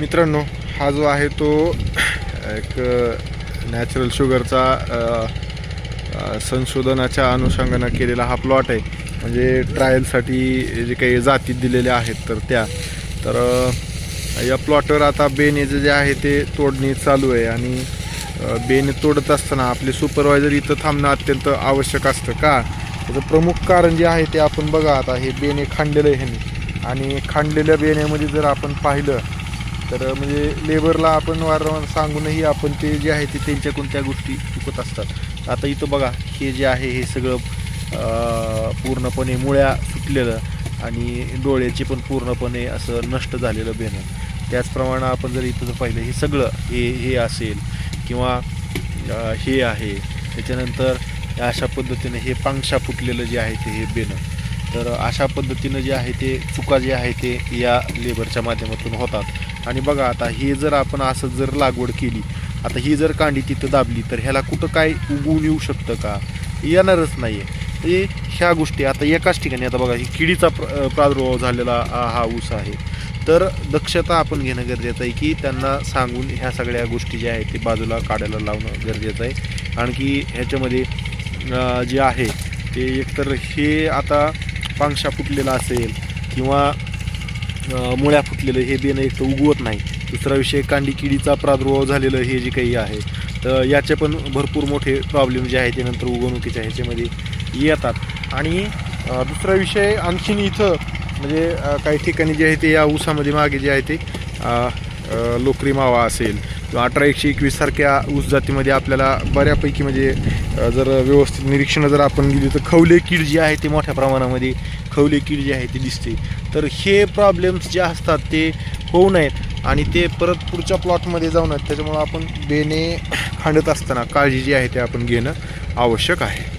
मित्रांनो हा जो आहे तो एक नॅचरल शुगरचा संशोधनाच्या अनुषंगानं केलेला हा प्लॉट आहे. म्हणजे ट्रायलसाठी जे काही जाती दिलेल्या आहेत तर त्या. तर या प्लॉटवर आता बेनेचं जे आहे ते तोडणी चालू आहे आणि अ, बेने तोडत असताना आपले सुपरवायझर इथं थांबणं अत्यंत आवश्यक असतं. का? त्याचं प्रमुख कारण जे आहे ते आपण बघा आता हे बेने खांडलेलं आहे आणि खांडलेल्या बेण्यामध्ये जर आपण पाहिलं तर म्हणजे लेबरला आपण वारंवार सांगूनही आपण ते जे आहे ते त्यांच्याकडून त्या गोष्टी चुकत असतात. आता इथं बघा हे जे आहे हे सगळं पूर्णपणे मुळ्या सुटलेलं आणि डोळ्याचे पण पूर्णपणे असं नष्ट झालेलं बेणं. त्याचप्रमाणे आपण जर इथं जर पाहिलं हे सगळं हे हे असेल किंवा हे आहे त्याच्यानंतर अशा पद्धतीने हे पांगशा फुटलेलं जे आहे ते हे बेणं. तर अशा पद्धतीनं जे आहे ते चुका जे आहे ते या लेबरच्या माध्यमातून होतात. आणि बघा आता हे जर आपण असं जर लागवड केली आता ही जर कांडी तिथं दाबली तर ह्याला कुठं काय उगवून येऊ शकतं का? येणारच नाही आहे ते ह्या गोष्टी आता एकाच ठिकाणी आता बघा ही किडीचा प्र प्रादुर्भाव झालेला हा ऊस आहे. तर दक्षता आपण घेणं गरजेचं आहे की त्यांना सांगून ह्या सगळ्या गोष्टी ज्या आहेत ते बाजूला काढायला लावणं गरजेचं आहे. आणखी ह्याच्यामध्ये जे आहे ते एकतर हे आता पांगशा फुटलेला असेल किंवा मुळ्या फुटलेलं हे बेणं एक तर उगवत नाही. दुसरा विषय कांडी किडीचा प्रादुर्भाव झालेलं हे जे काही आहे तर याचे पण भरपूर मोठे प्रॉब्लेम जे आहे ते नंतर उगवणुकीच्या ह्याच्यामध्ये येतात. आणि दुसरा विषय आणखीन इथं म्हणजे काही ठिकाणी जे आहे ते या ऊसामध्ये मागे जे आहे ते लोकरी मावा असेल किंवा अठरा एकशे एकवीससारख्या ऊस जातीमध्ये आपल्याला बऱ्यापैकी म्हणजे जर व्यवस्थित निरीक्षणं जर आपण दिली तर खवले कीड जी आहे ते मोठ्या प्रमाणामध्ये खवले कीड जी आहे ती दिसते. तर हे प्रॉब्लेम्स जे असतात ते होऊ नयेत आणि ते परत पुढच्या प्लॉटमध्ये जाऊ नयेत. त्याच्यामुळं आपण बेने खांडत असताना काळजी जी आहे ते आपण घेणं आवश्यक आहे.